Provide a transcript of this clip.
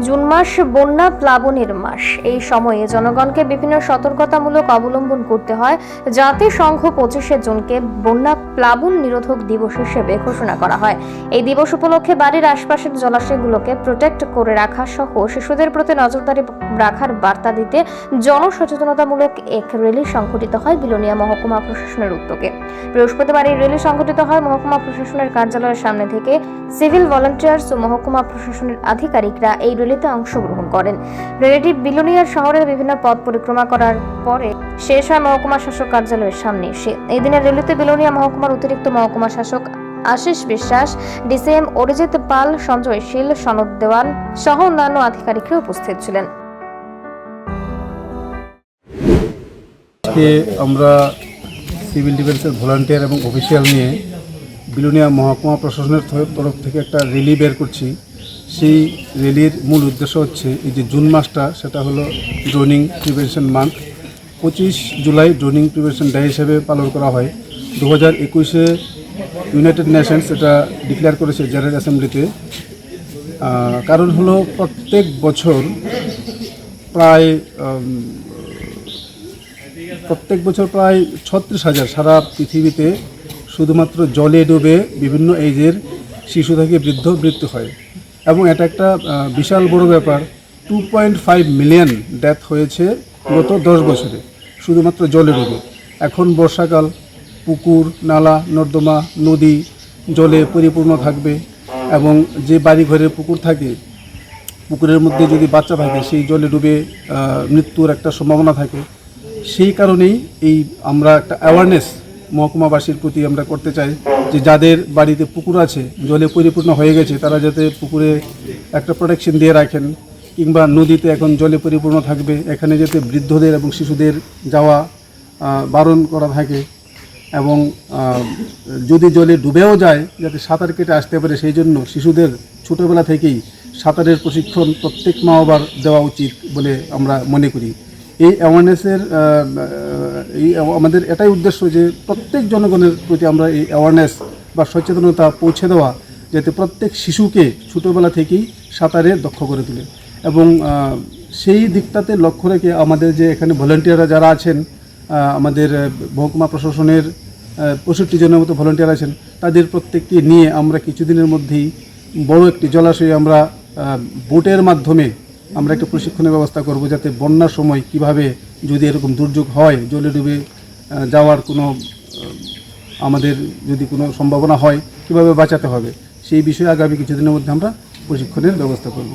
June মাস বন্যা প্লাবনের মাস। এই সময়ে জনগণকে বিভিন্ন সতর্কতামূলক অবলম্বন করতে হয়। জাতিসংঘ পঁচিশে জুনকে বন্যা প্লাবন নিরোধক দিবস হিসেবে ঘোষণা করা হয়। এই দিবস উপলক্ষে বাড়ির আশপাশের জলাশয়গুলোকে প্রোটেক্ট করে রাখা সহ শিশুদের প্রতি নজরদারি রাখার বার্তা দিতে জনসচেতনতামূলক এক র্যালি সংঘটিত হয় বিলোনিয়া মহকুমা প্রশাসনের উদ্যোগে। বৃহস্পতিবার এই র্যালি সংঘটিত হয় মহকুমা প্রশাসনের কার্যালয়ের সামনে থেকে। সিভিল ভলান্টিয়ার্স ও মহকুমা প্রশাসনের আধিকারিকরা এই র্যালিতে অংশগ্রহণ করেন। র্যালিটি বিলোনিয়া শহরের বিভিন্ন পথ পরিক্রমা করার পরে শেষ হয় মহকুমা শাসক কার্যালয়ের সামনে। এসে এই দিনের র্যালিতে বিলোনিয়া মহকুমার অতিরিক্ত মহকুমা শাসক আশিস বিশ্বাস, ডিসিএম অরিজিৎ পাল, সঞ্জয় শীল, সনদ দেওয়ান সহ অন্যান্য আধিকারিকরা উপস্থিত ছিলেন। আজকে আমরা সিভিল ডিফেন্সের ভলান্টিয়ার এবং অফিসিয়াল নিয়ে বিলুনিয়া মহকুমা প্রশাসনের তরফ থেকে একটা র্যালি বের করছি। সেই র্যালির মূল উদ্দেশ্য হচ্ছে এই যে জুন মাসটা, সেটা হলো ড্রোনিং প্রিভেনশন মান্থ। পঁচিশ জুলাই ড্রোনিং প্রিভেনশন ডে হিসেবে পালন করা হয়। দু হাজার একুশে ইউনাইটেড নেশনস এটা ডিক্লেয়ার করেছে জেনারেল অ্যাসেম্বলিতে। কারণ হলো প্রত্যেক বছর প্রায় প্রত্যেক বছর প্রায় ছত্রিশ হাজার সারা পৃথিবীতে শুধুমাত্র জলে ডুবে বিভিন্ন এজের শিশু থেকে বৃদ্ধ মৃত্যু হয়। এবং এটা একটা বিশাল বড় ব্যাপার two point five million death হয়েছে গত দশ বছরে, শুধুমাত্র জলে ডুবে। এখন বর্ষাকাল, পুকুর, নালা, নর্দমা, নদী, জলে পরিপূর্ণ থাকবে এবং যে বাড়ি ঘরে পুকুর থাকে, পুকুরের মধ্যে যদি বাচ্চা থাকে, সেই জলে ডুবে মৃত্যুর একটা সম্ভাবনা থাকে। সেই কারণেই এই আমরা একটা অ্যাওয়ারনেস মহকুমাবাসীর প্রতি আমরা করতে চাই যে যাদের বাড়িতে পুকুর আছে, জলে পরিপূর্ণ হয়ে গেছে, তারা যাতে পুকুরে একটা প্রোটেকশন দিয়ে রাখেন, কিংবা নদীতে এখন জলে পরিপূর্ণ থাকবে, এখানে যাতে বৃদ্ধদের এবং শিশুদের যাওয়া বারণ করা থাকে এবং যদি জলে ডুবেও যায়, যাতে সাঁতার কেটে আসতে পারে, সেই জন্য শিশুদের ছোটোবেলা থেকেই সাঁতারের প্রশিক্ষণ প্রত্যেক মা বাবার দেওয়া উচিত বলে আমরা মনে করি। এই অ্যাওয়ারনেসের এই আমাদের এটাই উদ্দেশ্য যে প্রত্যেক জনগণের প্রতি আমরা এই অ্যাওয়ারনেস বা সচেতনতা পৌঁছে দেওয়া, যাতে প্রত্যেক শিশুকে ছোটোবেলা থেকেই সাঁতারে দক্ষ করে তোলে। এবং সেই দিকটাতে লক্ষ্য রেখে আমাদের যে এখানে ভলেন্টিয়াররা যারা আছেন আমাদের মহকুমা প্রশাসনের পঁয়ষট্টি জনের মতো ভলেন্টিয়ার আছেন, তাদের প্রত্যেককে নিয়ে আমরা কিছুদিনের মধ্যেই বড় একটি জলাশয়ে আমরা বোটের মাধ্যমে আমরা একটা প্রশিক্ষণের ব্যবস্থা করব যাতে বন্যার সময় কীভাবে যদি এরকম দুর্যোগ হয়, জলে ডুবে যাওয়ার কোনো আমাদের যদি কোনো সম্ভাবনা হয়, কীভাবে বাঁচাতে হবে? সেই বিষয়ে আগামী কিছুদিনের মধ্যে আমরা প্রশিক্ষণের ব্যবস্থা করব।